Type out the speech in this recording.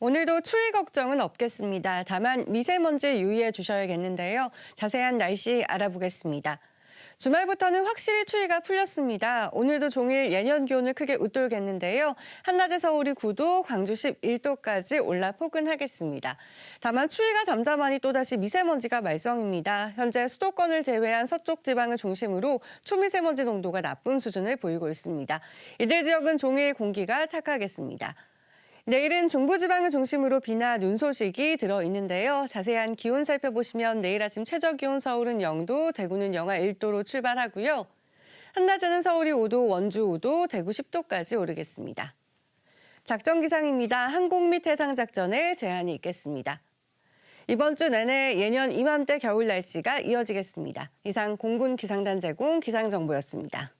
오늘도 추위 걱정은 없겠습니다. 다만 미세먼지 유의해 주셔야겠는데요. 자세한 날씨 알아보겠습니다. 주말부터는 확실히 추위가 풀렸습니다. 오늘도 종일 예년 기온을 크게 웃돌겠는데요. 한낮에 서울이 9도, 광주 11도까지 올라 포근하겠습니다. 다만 추위가 잠잠하니 또다시 미세먼지가 말썽입니다. 현재 수도권을 제외한 서쪽 지방을 중심으로 초미세먼지 농도가 나쁜 수준을 보이고 있습니다. 이들 지역은 종일 공기가 탁하겠습니다. 내일은 중부지방을 중심으로 비나 눈 소식이 들어 있는데요. 자세한 기온 살펴보시면 내일 아침 최저 기온 서울은 0도, 대구는 영하 1도로 출발하고요. 한낮에는 서울이 5도, 원주 5도, 대구 10도까지 오르겠습니다. 작전 기상입니다. 항공 및 해상 작전에 제한이 있겠습니다. 이번 주 내내 예년 이맘때 겨울 날씨가 이어지겠습니다. 이상 공군 기상단 제공 기상정보였습니다.